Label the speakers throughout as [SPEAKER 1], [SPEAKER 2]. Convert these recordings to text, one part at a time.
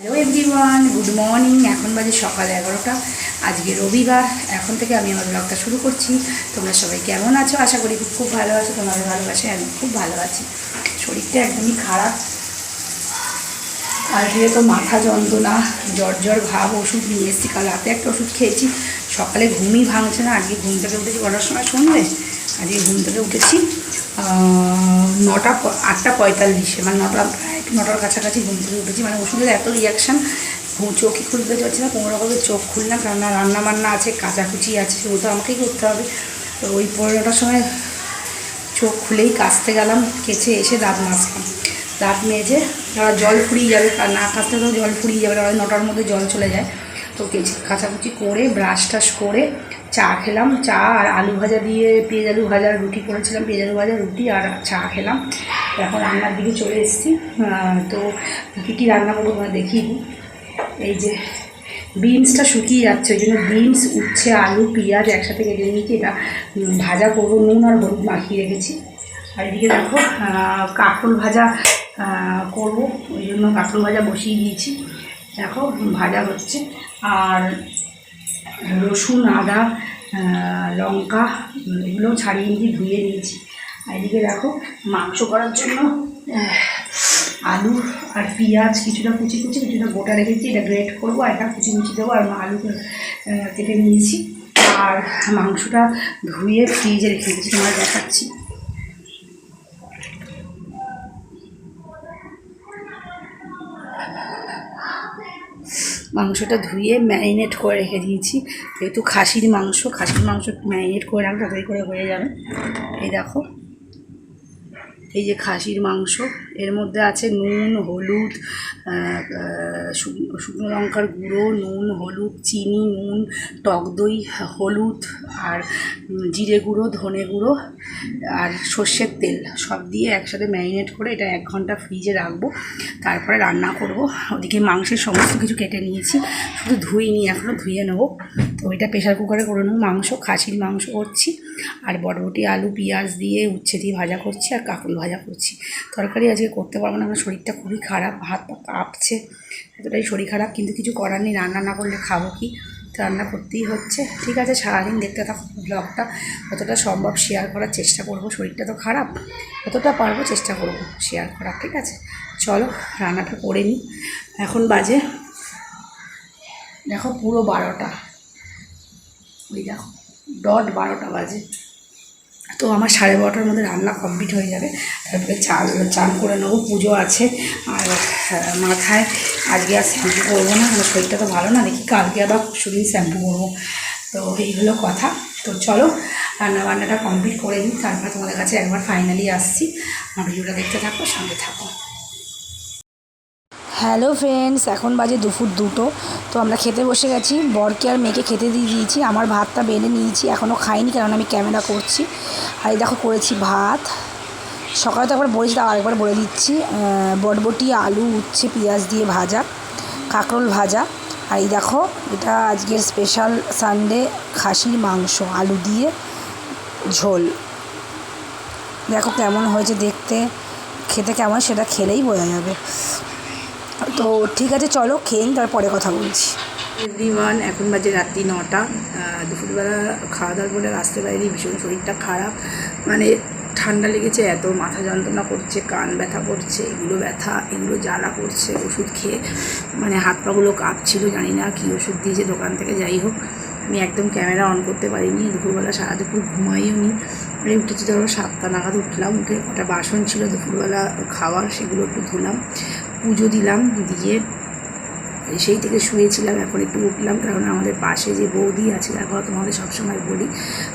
[SPEAKER 1] Hello everyone good morning এখন বাজে সকাল এগারোটা। আজকে রবিবার, এখন থেকে আমি আমার ব্লগটা শুরু করছি। তোমরা সবাই কেমন আছো? আশা করি খুব ভালো আছো, তোমাদের ভালোবাসে আমি খুব ভালো আছি। শরীরটা একদমই খারাপ। থেকে তো মাথা যন্ত্রণা, জ্বর জ্বর, ভাব, ওষুধ নিয়ে এসেছি। কাল রাতে একটা ওষুধ খেয়েছি। সকালে ঘুমই ভাঙছে না, আজকে ঘুম থেকে উঠেছি কটার সময়? শুনবে আজকে ঘুম থেকে উঠেছি নটা আটটা পঁয়তাল্লিশে মানে নটা নটার কাছাকাছি ঘুম থেকে উঠেছি। মানে ওষুধের এত রিয়াকশান চোখই খুলতে পারছি না, কোনো রকমের চোখ খুললাম না রান্না বান্না আছে, কাচাকুচি আছে, সেগুলো তো আমাকেই করতে হবে। তো ওই পনেরোটার সময় চোখ খুলেই কাচতে গেলাম, কেচে এসে দাঁত মাজলাম। দাঁত মেজে ওরা জল ফুরিয়ে যাবে না কাচতে তো জল ফুরিয়ে যাবে ওরা নটার মধ্যে জল চলে যায়। তো কেচে কাচাকুচি করে ব্রাশ টাশ করে চা খেলাম। চা আর আলু ভাজা দিয়ে পেঁয়াজ আলু ভাজা রুটি করেছিলাম, পেঁয়াজ আলু ভাজা, রুটি আর চা খেলাম। এখন রান্নার দিকে চলে এসেছি। তো কী কী রান্না করব তোমরা দেখিয়ে এই যে বিনসটা শুকিয়ে যাচ্ছে, ওই জন্য বিনস, উচ্ছে, আলু, পেঁয়াজ একসাথে কেটে নিয়েছি। এটা ভাজা করব, নুন আর হলুদ মাখিয়ে রেখেছি। আর এদিকে দেখো কাঁকরোল ভাজা করব, ওই জন্য কাঁকরোল ভাজা বসিয়ে দিয়েছি। দেখো, ভাজা হচ্ছে। আর রসুন, আদা লঙ্কা, এগুলো ছাড়িয়ে নিয়ে ধুয়ে নিয়েছি। এদিকে দেখো মাংস করার জন্য আলু আর পেঁয়াজ কিছুটা কুচি কুচি, কিছুটা গোটা রেখেছি, এটা গ্রেট করব, আর এটা কুচি কুচি দেবো, আর আলু কেটে নিয়েছি। আর মাংসটা ধুয়ে ফ্রিজে রেখে দিয়েছি তোমার দেখাচ্ছি। মাংসটা ধুয়ে ম্যারিনেট করে রেখে দিয়েছি। যেহেতু খাসির মাংস খাসির মাংস ম্যারিনেট করে রাখলে তাড়াতাড়ি করে হয়ে যাবে। এই দেখো। এই যে খাসির মাংস, এর মধ্যে আছে নুন, হলুদ শুকনো লঙ্কার গুঁড়ো, নুন, হলুদ, চিনি, নুন, টক দই, হলুদ আর জিরে গুঁড়ো, ধনে গুঁড়ো আর সর্ষের তেল। সব দিয়ে একসাথে ম্যারিনেট করে এটা এক ঘণ্টা ফ্রিজে রাখব। তারপরে রান্না করব। ওদিকে মাংসের সমস্ত কিছু কেটে নিয়েছি। শুধু ধুয়ে নিই এখনও ধুয়ে নেব। তো এটা প্রেশার কুকারে করে নেব। মাংস, খাসির মাংস করছি। আর বটবটি আলু, পেঁয়াজ দিয়ে উচ্ছে দিয়ে ভাজা করছি আর কাকুল ভাজা করছি। তরকারি আজকে করতে পারব না, আমার শরীরটা খুবই খারাপ, হাত পা কাঁপছে। এতটাই শরীর খারাপ, কিন্তু কিছু করার নেই। রান্না না করলে খাব কি? রান্না করতেই হচ্ছে। ঠিক আছে, সারাদিন দেখতে থাকো ব্লগটা যতটা সম্ভব শেয়ার করার চেষ্টা করব। শরীরটা তো খারাপ, যতটা পারব চেষ্টা করব শেয়ার করার, ঠিক আছে? চলো, রান্নাটা করে নিই। এখন বাজে, দেখো পুরো বারোটা। ওই দেখো ডট বারোটা বাজে। তো আমার সাড়ে বারোটার মধ্যে রান্না কমপ্লিট হয়ে যাবে। তারপরে চাল চান করে নেব, পুজো আছে। আর মাথায় আজকে আর শ্যাম্পু করব না, আমার শরীরটা তো ভালো না, দেখি কালকে আবার শুধুই শ্যাম্পু করব। তো এই হলো কথা। তো চলো রান্না বান্নাটা কমপ্লিট করে নিই, তারপরে তোমাদের কাছে একবার ফাইনালি আসছি। আমার ভিডিওটা দেখতে থাকো, সঙ্গে থাকো। হ্যালো ফ্রেন্ডস, এখন বাজে দুপুর দুটো। তো আমরা খেতে বসে গেছি। বরকে আর মেয়েকে খেতে দিয়ে দিয়েছি। আমার ভাতটা বেড়ে নিয়েছি এখনও খাইনি কারণ আমি ক্যামেরা করছি। আর দেখো করেছি ভাত। সকালে তো একবার বলেছি, তাও আরেকবার বলে দিচ্ছি। বটবটি, আলু, উচ্ছে, পেঁয়াজ দিয়ে ভাজা, কাঁকরোল ভাজা। আর এই দেখো, এটা আজকের স্পেশাল সানডে খাসির মাংস, আলু দিয়ে ঝোল। দেখো কেমন হয়েছে দেখতে। খেতে কেমন সেটা খেলেই বোঝা যাবে। তো ঠিক আছে, চলো খেয়ে তারপরে কথা বলছি। এভরিওয়ান এখন বাজে রাত্রি নটা। দুপুরবেলা খাওয়া দাওয়ার পরে আসতে পারিনি, ভীষণ শরীরটা খারাপ। মানে ঠান্ডা লেগেছে, এত মাথা যন্ত্রণা করছে, কান ব্যথা করছে, এগুলো ব্যথা, এগুলো জ্বালা করছে, ওষুধ খেয়ে মানে হাত পাগুলো কাঁপছিল, জানি না কী ওষুধ দিয়েছে দোকান থেকে, যাই হোক। আমি একদম ক্যামেরা অন করতে পারিনি, দুপুরবেলা সারা দুপুর ঘুমাইও নি। আমি উঠেছি ধরো সাতটা নাগাদ, উঠলাম, উঠে কটা বাসন ছিল, দুপুরবেলা খাওয়ার, সেগুলো একটু ধুলাম। পুজো দিলাম দিয়ে, সেই থেকে শুয়েছিলাম, এখন একটু উঠলাম, কারণ আমাদের পাশে যে বৌদি আছে দেখো তোমাদের সবসময় বলি,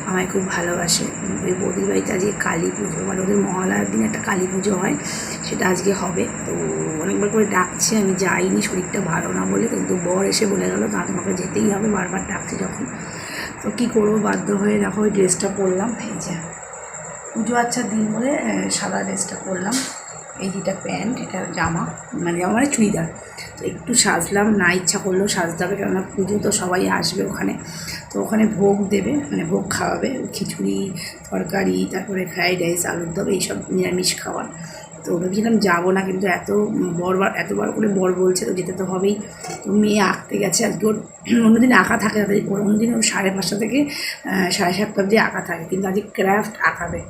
[SPEAKER 1] আমায় খুব ভালোবাসে। ওই বৌদির বাড়িতে আজকে কালী পুজো মানে ওদের মহালয়ার দিন একটা কালী পুজো হয়, সেটা আজকে হবে। তো অনেকবার করে ডাকছে, আমি যাইনি, শরীরটা ভালো না বলে, কিন্তু বর এসে বলে গেলো না তোমাকে যেতেই হবে, বারবার ডাকছে যখন। তো কী করব, বাধ্য হয়ে দেখো, ওই ড্রেসটা পরলাম, এই যে। পুজো আচ্ছা দিন বলে সাদা ড্রেসটা পরলাম। এই যেটা প্যান্ট, এটা জামা মানে জামা মানে চুড়িদার। তো একটু সাজলাম, না ইচ্ছা করলেও সাজতে হবে, কেননা পুজো তো সবাই আসবে ওখানে। তো ওখানে ভোগ দেবে মানে ভোগ খাওয়াবে, খিচুড়ি, তরকারি, তারপরে ফ্রাইড রাইস আলুর দম, এইসব নিরামিষ খাবার। তো ভেবেছিলাম যাব না, কিন্তু এত বরবার এতবার করে বর বলছে, তো যেতে তো হবেই। তো মেয়ে আঁকতে গেছে, আজকে ওর অন্যদিন আঁকা থাকে তাদের অন্যদিন ওর সাড়ে পাঁচটা থেকে সাড়ে সাতটা অবধি আঁকা থাকে, কিন্তু আজকে ক্রাফট আঁকাবে।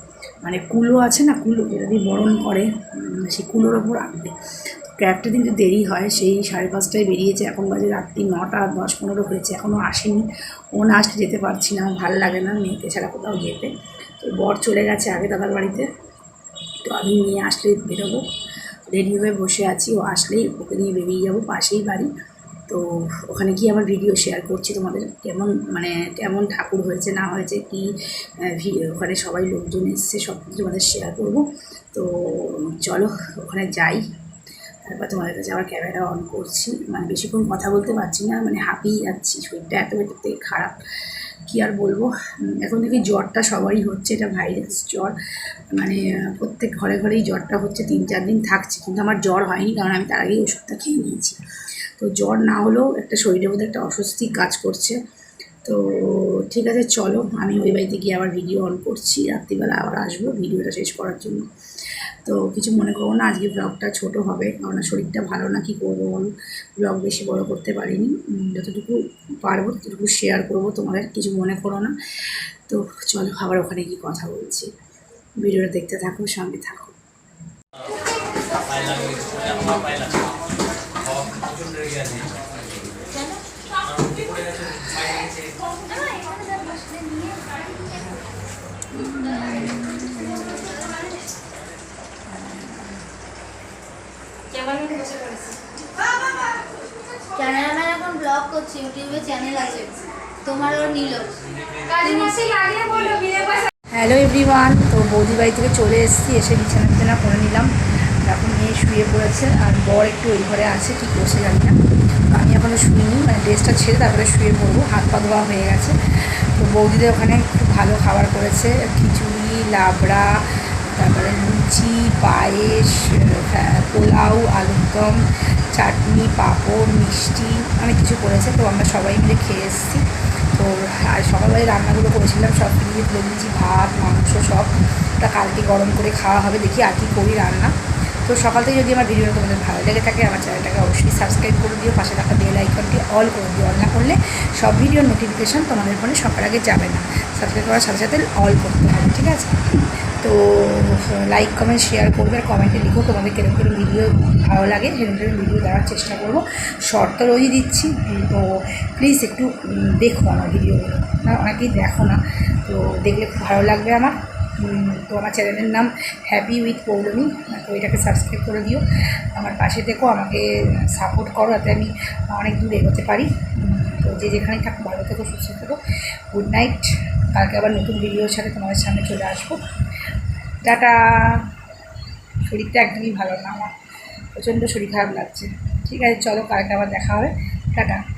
[SPEAKER 1] মানে কুলো আছে না, কুলো যেটা দিয়ে বরণ করে সেই কুলোর ওপর আঁকবে। ক্যাবটা একটু দেরি হয়, সেই সাড়ে পাঁচটায় বেরিয়েছে, এখন বাজে রাত্রি নটা, দশ পনেরো হয়েছে এখনও আসেনি। ও না আসলে যেতে পারছি না, ভালো লাগে না মেয়েকে ছাড়া কোথাও যেতে। তো বর চলে গেছে আগে দাদার বাড়িতে, তো আমি নিয়ে আসলে বেরোবো। রেডি হয়ে বসে আছি, ও আসলেই ওকে নিয়ে বেরিয়ে যাব, পাশেই বাড়ি। তো ওখানে গিয়ে আমার ভিডিও শেয়ার করছি তোমাদের কেমন মানে কেমন ঠাকুর হয়েছে, না হয়েছে, কি ওখানে সবাই লোকজন এসছে, সব কিছু তোমাদের শেয়ার করব। তো চলো, ওখানে যাই। তারপর তোমাদের কাছে আবার ক্যামেরা অন করছি। মানে বেশিক্ষণ কথা বলতে পারছি না মানে হাঁপিয়ে যাচ্ছি, শরীরটা এত থেকে খারাপ। কী আর বলব? এখন থেকে জ্বরটা সবারই হচ্ছে, এটা ভাইরাস জ্বর। মানে প্রত্যেক ঘরে ঘরেই জ্বরটা হচ্ছে, তিন চার দিন থাকছে, কিন্তু আমার জ্বর হয়নি, কারণ আমি তার আগেই ওষুধটা খেয়ে নিয়েছি। তো জ্বর না হলেও একটা শরীরের মধ্যে একটা অস্বস্তি কাজ করছে। তো ঠিক আছে, চলো, আমি ওই বাড়িতে গিয়ে আবার ভিডিও অন করছি, রাত্রিবেলা আবার আসব ভিডিওটা শেষ করার জন্য। তো কিছু মনে করো না, আজকে ব্লগটা ছোট হবে কারণ শরীরটা ভালো না, কি করব বলো? ব্লগ বেশি বড় করতে পারিনি যতটুকু পারব ততটুকু শেয়ার করব, তোমাদের কিছু মনে করো না। তো চলো, আবার ওখানে গিয়ে কথা বলছি। ভিডিওটা দেখতে থাকো, সঙ্গে থাকো।
[SPEAKER 2] ক্যামেরাম্যান এখন ব্লগ ইউটিউবে চ্যানেল আছে। তোমারও নিল।
[SPEAKER 1] হ্যালো এভরিওয়ান তো বৌদি বাড়ি থেকে চলে এসেছি, এসে বিছানা টিছানা করে নিলাম। এখন মেয়ে শুয়ে পড়েছে আর বর একটু ওই ঘরে আছে ঠিক বসে জানি না। তো আমি এখনও শুইনি মানে ড্রেসটা ছেড়ে তারপরে শুয়ে পড়ব। হাত পা ধোয়া হয়ে গেছে। তো বৌদিদের ওখানে খুব ভালো খাবার করেছে, খিচুড়ি, লাবড়া, তারপরে লুচি, পায়েস পোলাও, আলুর দম, চাটনি, পাঁপড়, মিষ্টি, অনেক কিছু করেছে। তো আমরা সবাই মিলে খেয়ে এসেছি। তো আর সকালবেলায় রান্নাগুলো করেছিলাম, সব মিলিয়ে ভাত, মাংস সব। ওটা কালকে গরম করে খাওয়া হবে, দেখি আর কি করি রান্না। তো সকাল থেকে যদি আমার ভিডিওটা তোমাদের ভালো লেগে থাকে, আমার চ্যানেলটাকে অবশ্যই সাবস্ক্রাইব করে দিও, পাশে থাকা বেল আইকনটি অল করে দিও। অল না করলে সব ভিডিওর নোটিফিকেশান তোমাদের ফোনে সবার আগে যাবে না। সাবস্ক্রাইব করার সাথে সাথে অল করতে হবে, ঠিক আছে? তো লাইক কমেন্ট শেয়ার করবে আর কমেন্টে লিখো তোমাদের কীরকম কীরকম ভিডিও ভালো লাগে সেরকম কীরকম ভিডিও দেওয়ার চেষ্টা করব। শর্ট তো রোজই দিচ্ছি, তো প্লিজ একটু দেখো আমার ভিডিওগুলো অনেকেই দেখো না, তো দেখলে খুব ভালো লাগবে আমার। তো আমার চ্যানেলের নাম হ্যাপি উইথ পৌলমী তো এটাকে সাবস্ক্রাইব করে দিও। আমার পাশে দেখো আমাকে সাপোর্ট করো, যাতে আমি অনেক দূর এগোতে পারি। তো যে যেখানেই থাকো, ভালো থেকো, সুস্থ থেকো। গুড নাইট কালকে আবার নতুন ভিডিওর সাথে তোমাদের সামনে চলে আসব। টাটা। শরীরটা একদমই ভালো না আমার। প্রচণ্ড শরীর খারাপ লাগছে। ঠিক আছে, চলো, কালকে আবার দেখা হবে। টাটা।